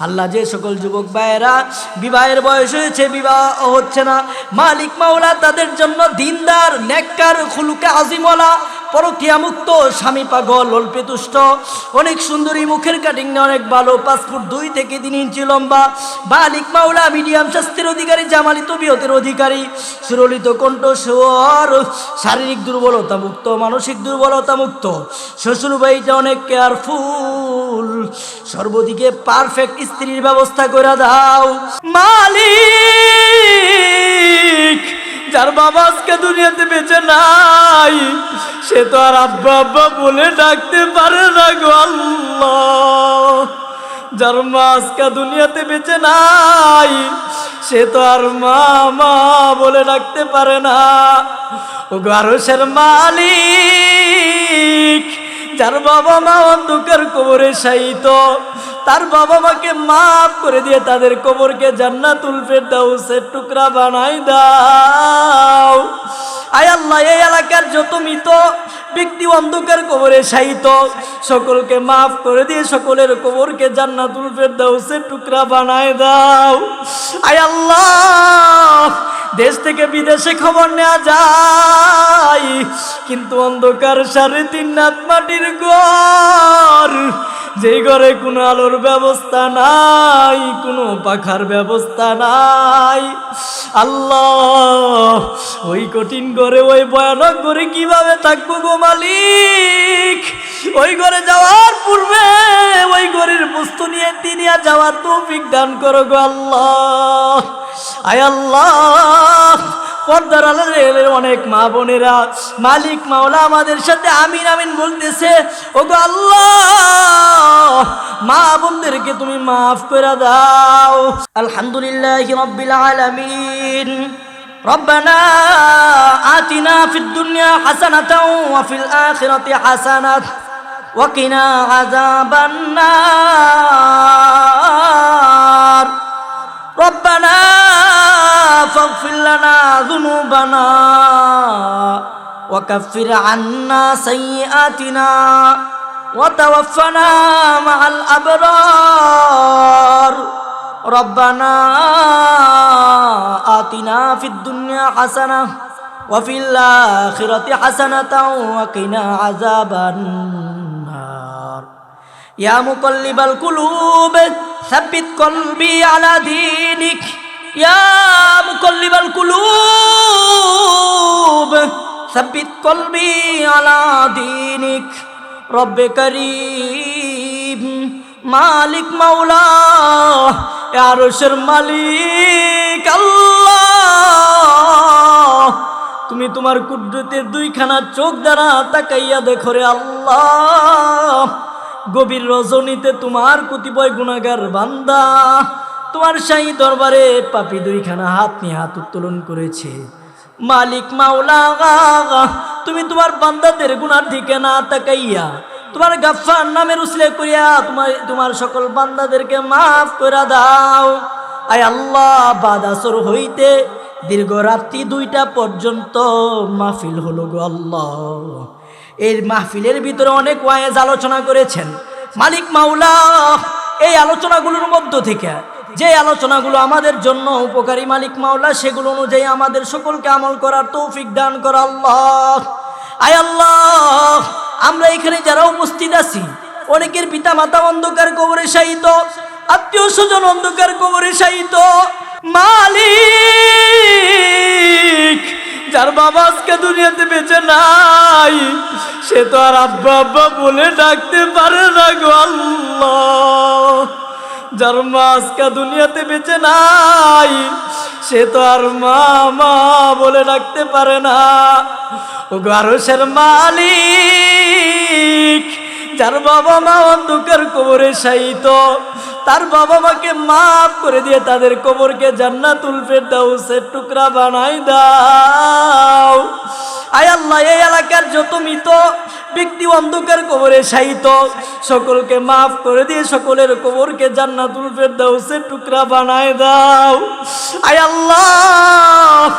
আল্লাহ যে সকল যুবক ভাইয়েরা, বিবাহের বয়স হয়েছে, বিবাহ হচ্ছে না। মালিক মাওলা তাদের জন্য দিনদার, নেককার, খুলুকে আজিমলা পরকিয়া মুক্ত স্বামী পাগল অল্পে তুষ্ট অনেক সুন্দরী, মুখের কাটিং অনেক ভালো পাসপোর্ট দুই থেকে তিন ইঞ্চি লম্বা। বালিক মাওলা, মিডিয়াম স্বাস্থ্যের অধিকারী, জামালি, তবিয়তের অধিকারী। সুরলিত কণ্ঠ স্বর শারীরিক দুর্বলতা মুক্ত, মানসিক দুর্বলতা মুক্ত। শ্বশুর বাড়িটা অনেক কেয়ারফুল সর্বদিকে পারফেক্ট স্ত্রীর ব্যবস্থা করে দাও। মালিক যার বাবা আজকে দুনিয়াতে বেঁচে নাই, সে তো আর আব্বা আব্বা বলে ডাকতে পারে না গো আল্লাহ। যার মা আজকে দুনিয়াতে বেঁচে নাই, সে তো আর মা মা বলে ডাকতে পারে না। ও গারসের মালিক, যার বাবা মা অন্ধকার কবরে শায়িত তার বাবা মাকে মাফ করে দিয়ে তাদের কবরকে জান্নাতুল ফেরদাউসের টুকরা বানাই দাও। আয় আল্লাহ, এই এলাকার যত মৃত ব্যক্তি অন্ধকার কবরে শায়িত, সকলকে মাফ করে দিয়ে সকলের কবরকে জান্নাতুল ফেরদাউসের টুকরা বানায় দাও। আয় আল্লাহ, দেশ থেকে বিদেশে খবর নেওয়া যায়, কিন্তু অন্ধকার সাড়ে তিন মাটির ঘর যে ঘরে কোনো আলোর ব্যবস্থা নাই, কোনো পাখার ব্যবস্থা নাই। আল্লাহ, ওই কঠিন ঘরে, ওই ভয়ানক ঘরে কীভাবে থাকব গো মালিক? ওই ঘরে যাওয়ার পূর্বে, ওই ঘরের বস্তু নিয়ে তিনিয়া যাওয়ার তৌফিক দান করো গো আল্লাহ। আয় আল্লাহ। পর্দার আলের অনেক মা বোনেরা মালিক মাওলা আমাদের সাথে আমিন আমিন বলতেছে ও গো আল্লাহ মা বোনদেরকে তুমি মাফ করে দাও আলহামদুলিল্লাহ রব্বিল আলামিন ربنا آتنا في الدنيا حسنة وفي الآخرة حسنة وقنا عذاب النار لنا ذنوبنا وكفر عنا سيئاتنا وتوفنا مع الأبرار. ربنا آتنا في الدنيا حسنة وفي الآخرة حسنة وقنا عذاب النار. يا مقلب القلوب ثبت قلبي على دينك. কলবি মালিক মাওলা মালিক আল্লাহ। তুমি তোমার কুদরতের দুইখানা চোখ দ্বারা তাকাইয়া দেখো রে আল্লাহ। গভীর রজনীতে তোমার কতিপয় গুণাগার বান্দা। তোমার শাহী দরবারে পাপি দুইখানা হাত নিয়ে হাত উত্তোলন করেছে। মালিক মাওলা তুমি তোমার বান্দাদের গুনার দিকে না তাকাইয়া তোমার গাফার নামের উসলে করিয়া তোমার তোমার সকল বান্দাদেরকে মাফ করে দাও। আয় আল্লাহ বাদাসর হইতে দীর্ঘ রাত্রি দুইটা পর্যন্ত মাহফিল হলো গো আল্লাহ। এই মাহফিলের ভিতরে অনেক ওয়াইজ আলোচনা করেছেন। মালিক মাওলা, এই আলোচনাগুলোর মধ্য থেকে যে আলোচনাগুলো আমাদের জন্য উপকারী মালিক মাওলা, সেগুলো অনুযায়ী আমাদের সকলকে আমল করার তৌফিক দান করা আল্লাহ। আয় আল্লাহ, আমরা এখানে যারা উপস্থিত আছি, অনেকের পিতা মাতা অন্ধকার কবরে শায়িত, আত্মীয় স্বজন অন্ধকার কবরে শায়িত, মালিক, যার বাবা আজকে দুনিয়াতে বেঁচে নাই, সে তো আর আব্বা আব্বা বলে ডাকতে পারে না গো আল্লাহ। যার মা আজকে দুনিয়াতে বেঁচে নাই, সে তো আর মা মা বলে ডাকতে পারে না। ও গারসের মালিক, যার বাবা মা অন্ধকার কবরে শায়িত, তার বাবা মাকে মাফ করে দিয়ে তাদের কবরকে জান্নাতুল ফেরদাউসের টুকরা বানাই দাও। আয় আল্লাহ, এই এলাকার যত মৃত ব্যক্তি অন্ধকার কবরে শায়িত। সকলকে মাফ করে দিয়ে সকলের কবরকে জান্নাতুল ফেরদাউসের টুকরা বানায় দাও। আয় আল্লাহ,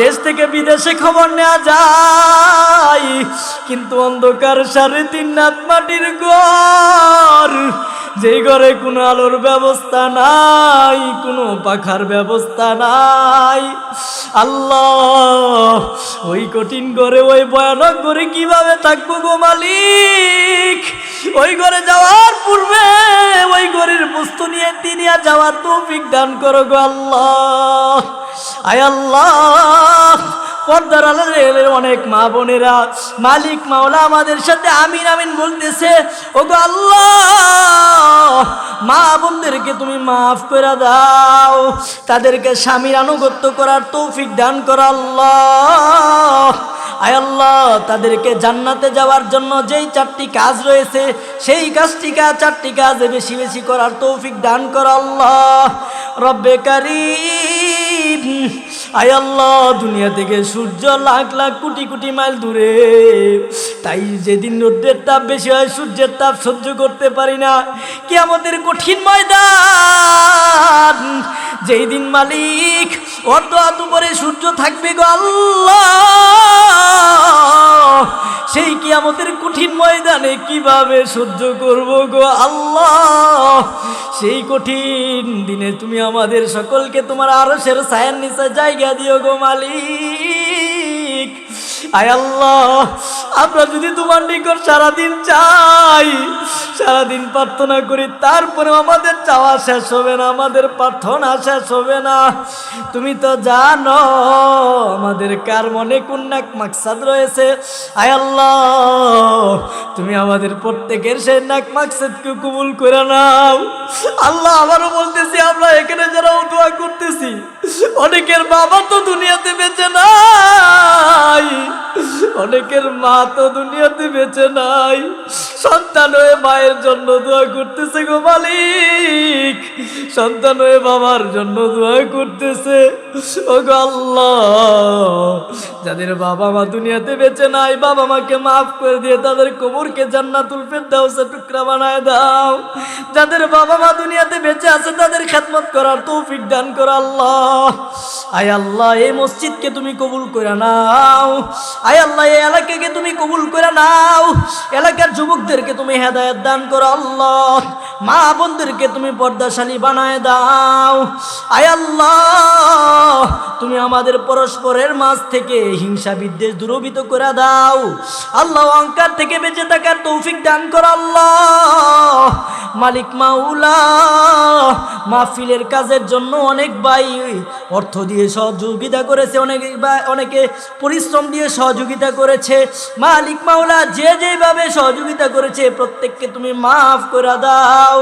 দেশ থেকে বিদেশে খবর নেওয়া যায়। কিন্তু অন্ধকার সাড়ে তিন নাত মাটির ঘর যেই ঘরে কোনো আলোর ব্যবস্থা নাই, কোনো পাখার ব্যবস্থা নাই। আল্লাহ, ওই কঠিন ঘরে, ওই ভয়ানক ঘরে কীভাবে থাকব গো মালিক? ওই ঘরে যাওয়ার পূর্বে, ওই ঘরের বস্তু নিয়ে তিনিয়া যাওয়ার তৌফিক দান করো গো আল্লাহ। আয় আল্লাহ পর্দার আলের অনেক মা বোনেরা। মালিক, মাওলা আমাদের সাথে আমিন আমিন বলতেছে ও গো আল্লাহ, মা বোনদেরকে তুমি মাফ করে দাও। তাদেরকে স্বামীর আনুগত্য করার তৌফিক দান করো আল্লাহ। আয় আল্লাহ, তাদেরকে জান্নাতে যাওয়ার জন্য যেই চারটি কাজ রয়েছে, সেই কাজটি কাজ চারটি কাজে বেশি বেশি করার তৌফিক দান করো আল্লাহ। রব্বে কারিম আয় আল্লাহ, দুনিয়া থেকে সূর্য লাখ লাখ কোটি কোটি মাইল দূরে। তাই যেদিন রোদ্রের তাপ বেশি হয়, সূর্যের তাপ সহ্য করতে পারি না। কি আমাদের কঠিন ময়দান যেই দিন মালিক অর্ধ হাত উপরে সূর্য থাকবে গো আল্লাহ, সেই কি আমাদের কঠিন ময়দানে কীভাবে সহ্য করব গো আল্লাহ? সেই কঠিন দিনে তুমি আমাদের সকলকে তোমার আরশের সায়ের নিচে জায়গা দিও গো মালিক। আল্লাহ, আমরা যদি তোমার নিকট সারাদিন চাই, সারাদিন প্রার্থনা করি তারপরে আমাদের চাওয়া শেষ হবে না, আমাদের প্রার্থনা শেষ হবে না। তুমি তো জানো, আমাদের কার মনে কোন এক মাকসাদ রয়েছে? আল্লাহ, তুমি আমাদের প্রত্যেকের সেই নাক মাকসাদকে কবুল করে নাও। আল্লাহ আবারও বলতেছি, আমরা এখানে যারা দোয়া করতেছি, অনেকের বাবা তো দুনিয়াতে বেঁচে নাই। অনেকের মা তো দুনিয়াতে বেঁচে নাই। সন্তান হয়ে মায়ের জন্য দোয়া করতেছে গো মালিক। সন্তান হয়ে বাবার জন্য দোয়া করতেছে। ও গো আল্লাহ, যাদের বাবা মা দুনিয়াতে বেঁচে নাই, বাবা মাকে মাফ করে দিয়ে তাদের কবরকে জান্নাতুল ফেরদাউসে টুকরা বানায় দাও। যাদের বাবা মা দুনিয়াতে বেঁচে আছে, তাদের খেদমত করার তৌফিক দান করো আল্লাহ। আয় আল্লাহ, এই মসজিদকে তুমি কবুল করে নাও। আয় আল্লাহ, এই এলাকাকে তুমি কবুল করে নাও। এলাকার যুবকদেরকে তুমি হেদায়েত দান করো আল্লাহ। মা বোনদেরকে তুমি পর্দাশালী বানায় দাও। আয় আল্লাহ, তুমি আমাদের পরস্পরের মাঝ থেকে হিংসা বিদ্বেষ দূরবিত করে দাও। আল্লাহ অহংকার থেকে বেঁচে থাকার তৌফিক দান করো আল্লাহ। মালিক মাওলা, মাহফিলের কাজের জন্য অনেক ভাই অর্থ দিয়ে সহযোগিতা করেছে, অনেক অনেকে পরিশ্রম দিয়ে সহযোগিতা করেছে। মালিক মাওলা, যে যেভাবে সহযোগিতা করেছে, প্রত্যেককে তুমি মাফ করে দাও।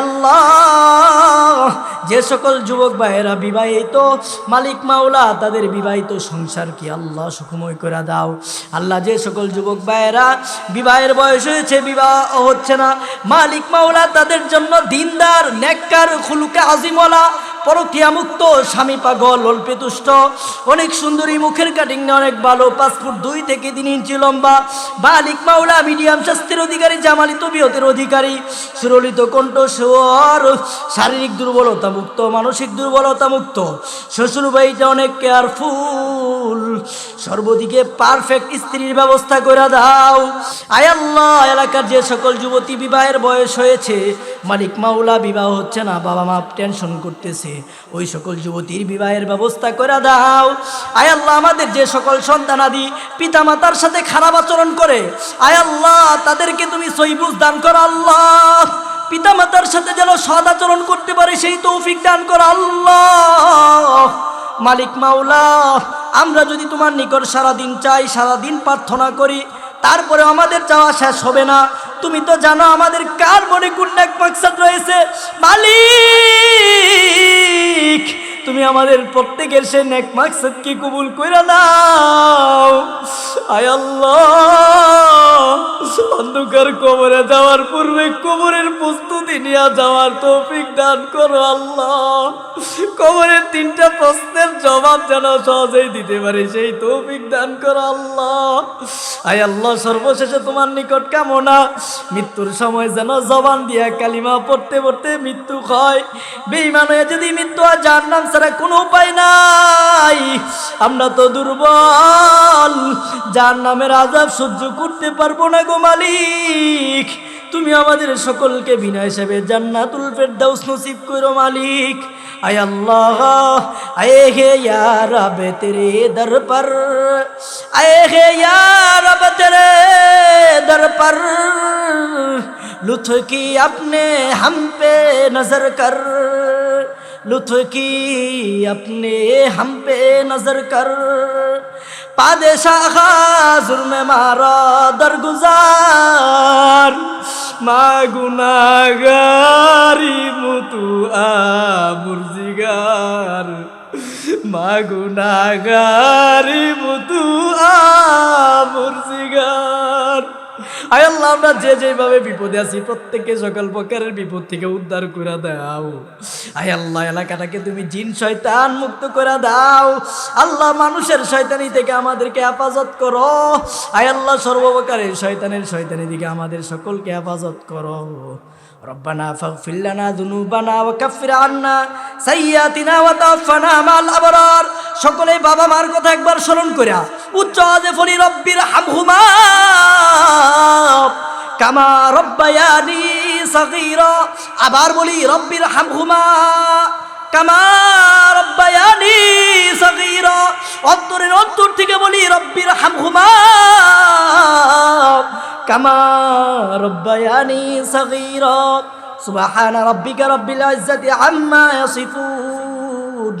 আল্লাহ, যে সকল যুবক ভাইয়েরা বিবাহিত, মালিক মাওলা, তাদের বিবাহিত সংসার কি আল্লাহ সুখময় করে দাও। আল্লাহ যে সকল যুবক ভাইয়েরা, বিবাহের বয়স হয়েছে, বিবাহ হচ্ছে না। মালিক মাওলা তাদের জন্য দিনদার নেককার খুলুকে আজিমলা পরকিয়া মুক্ত স্বামী পাগল অল্পে তুষ্ট অনেক সুন্দরী, মুখের কাটিং অনেক ভালো পাসপোর্ট দুই থেকে তিন ইঞ্চি লম্বা। বালিক মাওলা, মিডিয়াম স্বাস্থ্যের অধিকারী জামালিত বিহতের অধিকারী। সুরলিত কণ্ঠ স্বর শারীরিক দুর্বলতা মুক্ত, মানসিক দুর্বলতা মুক্ত। শ্বশুর বাড়িটা অনেক কেয়ারফুল সর্বদিকে পারফেক্ট স্ত্রীর ব্যবস্থা করে দাও। আয় আল্লাহ, এলাকার যে সকল যুবতী বিবাহের বয়স হয়েছে, মালিক, মাওলা, বিবাহ হচ্ছে না বাবা মা টেনশন করতেছে। ওই সকল যুবতীর বিবাহের ব্যবস্থা করে দাও। আয় আল্লাহ, আমাদের যে সকল সন্তানাদি পিতা মাতার সাথে খারাপ আচরণ করে, আয় আল্লাহ, তাদেরকে তুমি সইবুজ দান করো আল্লাহ। পিতা মাতার সাথে যেন সদ আচরণ করতে পারে, সেই তৌফিক দান করো আল্লাহ। মালিক মাওলা, আমরা যদি তোমার নিকট সারাদিন চাই, সারাদিন প্রার্থনা করি তারপরে আমাদের চাওয়া শেষ হবে না। তুমি তো জানো আমাদের কার মনে কোন এক রয়েছে? মালিক! তুমি আমাদের প্রত্যেকের সে নেক মাকসাদ কি কবুল করে দাও আয় আল্লাহ। অন্ধকার কবরে যাওয়ার পূর্বে কবরের প্রস্তুতি নিয়ে যাওয়ার তৌফিক দান করো আল্লাহ। কবরের তিনটা প্রশ্নের জবাব যেন সহজেই দিতে পারে, সেই তৌফিক দান করো আল্লাহ। আয় আল্লাহ, সর্বশেষে তোমার নিকট কামনা, মৃত্যুর সময় যেন জবান দিয়া কালিমা পড়তে পড়তে মৃত্যু হয়। বেইমান হয়ে যদি মৃত্যু হয় যার নাম ছাড়া কোনো উপায় নাই আমরা তো দুর্বল যার নামের আজাব সহ্য করতে পারবো না গো মালিক তুমি আমাদের সকলকে বিনা হিসাবে জান্নাতুল ফেরদাউস নসিব করো মালিক আয় আল্লাহ আয়ে হে ইয়া রব তেরে দর पर आए है या रब तेरे दर पर लुत्फ की अपने हम पे नजर कर लुत्फ की अपने हम पे नजर कर पादशाह जुर्म मारा दरगुजार মা গুনাগারি মুতু আমুরজিগার মা আয় আল্লাহ আমরা যে যেভাবে বিপদে আছি প্রত্যেককে সকল প্রকারের বিপদ থেকে উদ্ধার করে দাও আয় আল্লাহ এলাকাটাকে তুমি জিন শয়তান মুক্ত করে দাও আল্লাহ মানুষের শয়তানি থেকে আমাদেরকে হেফাজত করো আয় আল্লাহ সর্বপ্রকারের শয়তানের শয়তানি দিকে আমাদের সকলকে হেফাজত করো ربنا فاغفر لنا ذنوبنا وكفر عنا سيئاتنا وتوفنا مع الابرار সকলে বাবা মার কথা একবার স্মরণ করিয়া, উচ্চ আজে ফলি রব্বির হামহুমা, কামা রব্বায়ানি সগীরা। আবার বলি, রব্বির হামহুমা, কামা রব্বায়ানি সগীরা। অন্তরের অন্তর থেকে বলি, রব্বির হামহুমা, কামা রব্বায়ানি সগীরা। সুবহান রাব্বিকা রব্বিল ইজ্জাতি আম্মা ইয়াসিফুন।